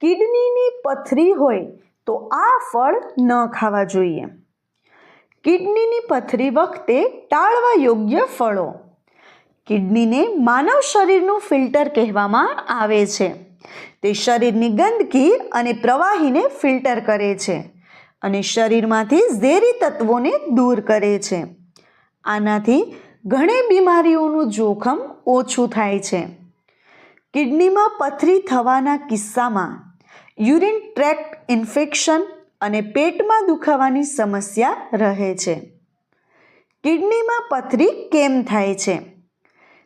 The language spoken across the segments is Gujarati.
કિડનીની પથરી હોય તો આ ફળ ન ખાવા જોઈએ. કિડનીની પથરી વખતે ટાળવા યોગ્ય ફળો. કિડનીને માનવ શરીરનું ફિલ્ટર કહેવામાં આવે છે. તે શરીરની ગંદકી અને પ્રવાહીને ફિલ્ટર કરે છે અને શરીરમાંથી ઝેરી તત્વોને દૂર કરે છે. આનાથી ઘણી બીમારીઓનું જોખમ ઓછું થાય છે. કિડનીમાં પથરી થવાના કિસ્સામાં યુરિન ટ્રેક્ટ ઇન્ફેક્શન અને પેટમાં દુખાવાની સમસ્યા રહે છે. કિડનીમાં પથરી કેમ થાય છે?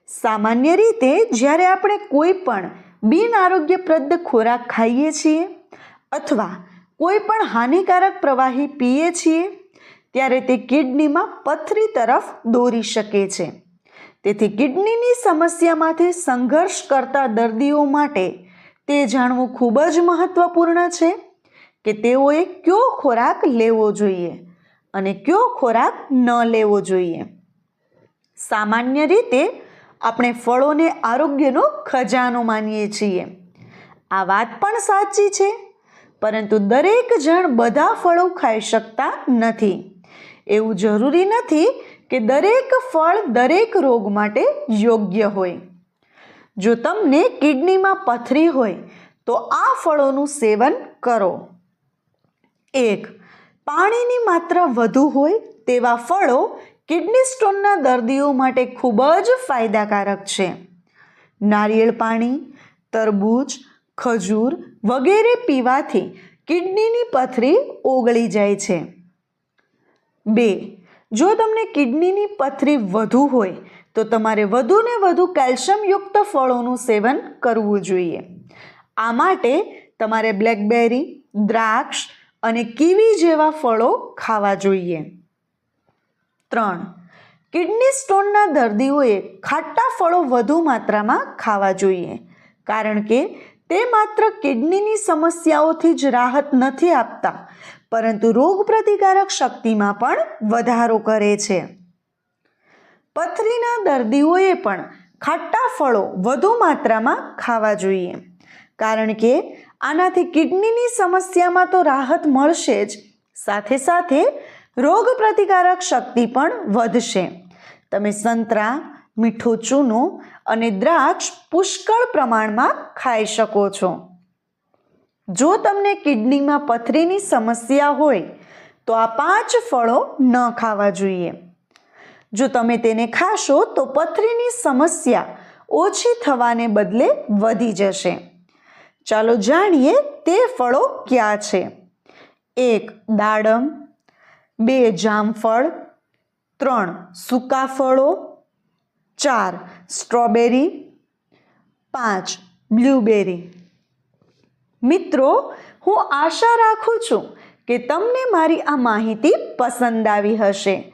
સામાન્ય રીતે જ્યારે આપણે કોઈ પણ બિન ખોરાક ખાઈએ છીએ અથવા કોઈ પણ હાનિકારક પ્રવાહી પીએ છીએ, ત્યારે તે કિડનીમાં પથરી તરફ દોરી શકે છે. તેથી કિડનીની સમસ્યામાંથી સંઘર્ષ કરતા દર્દીઓ માટે તે જાણવું ખૂબ જ મહત્વપૂર્ણ છે કે તેઓએ કયો ખોરાક લેવો જોઈએ અને કયો ખોરાક ન લેવો જોઈએ. સામાન્ય રીતે આપણે ફળોને આરોગ્યનો ખજાનો માનીએ છીએ. આ વાત પણ સાચી છે, પરંતુ દરેક જણ બધા ફળો ખાઈ શકતા નથી. એવું જરૂરી નથી કે દરેક ફળ દરેક રોગ માટે યોગ્ય હોય. જો તમને કિડનીમાં પથરી હોય, તો આ ફળોનું સેવન કરો. એક, પાણીની માત્રા વધુ હોય તેવા ફળો કિડની સ્ટોનના દર્દીઓ માટે ખૂબ જ ફાયદાકારક છે. નારિયેળ પાણી, તરબૂચ, ખજૂર વગેરે પીવાથી કિડનીની પથરી ઓગળી જાય છે. બે, જો તમને કિડનીની પથરી વધુ હોય તો તમારે વધુને વધુ કેલ્શિયમયુક્ત ફળોનું સેવન કરવું જોઈએ. આ માટે તમારે બ્લેકબેરી, દ્રાક્ષ અને કીવી જેવા ફળો ખાવા જોઈએ. ત્રણ, કિડની સ્ટોનના દર્દીઓએ ખાટા ફળો વધુ માત્રામાં ખાવા જોઈએ, કારણ કે તે માત્ર કિડનીની સમસ્યાઓથી જ રાહત નથી આપતા, પરંતુ રોગપ્રતિકારક શક્તિમાં પણ વધારો કરે છે. પથરીના દર્દીઓએ પણ ખાટા ફળો વધુ માત્રામાં ખાવા જોઈએ. કારણ કે આનાથી કિડનીની સમસ્યામાં તો રાહત મળશે જ. સાથે સાથે રોગ પ્રતિકારક શક્તિ પણ વધશે. તમે સંતરા, મીઠો ચૂનો અને દ્રાક્ષ પુષ્કળ પ્રમાણમાં ખાઈ શકો છો. જો તમને કિડનીમાં પથરીની સમસ્યા હોય, તો આ પાંચ ફળો ન ખાવા જોઈએ. જો તમે તેને ખાશો, તો પથરીની સમસ્યા ઓછી થવાને બદલે વધી જશે. ચાલો જાણીએ તે ફળો ક્યાં છે. એક, દાડમ. બે, જામફળ. ત્રણ, સૂકા ફળો. ચાર, સ્ટ્રોબેરી. પાંચ બ્લ્યુબેરી મિત્રો, હું આશા રાખું છું કે તમને મારી આ માહિતી પસંદ આવી હશે.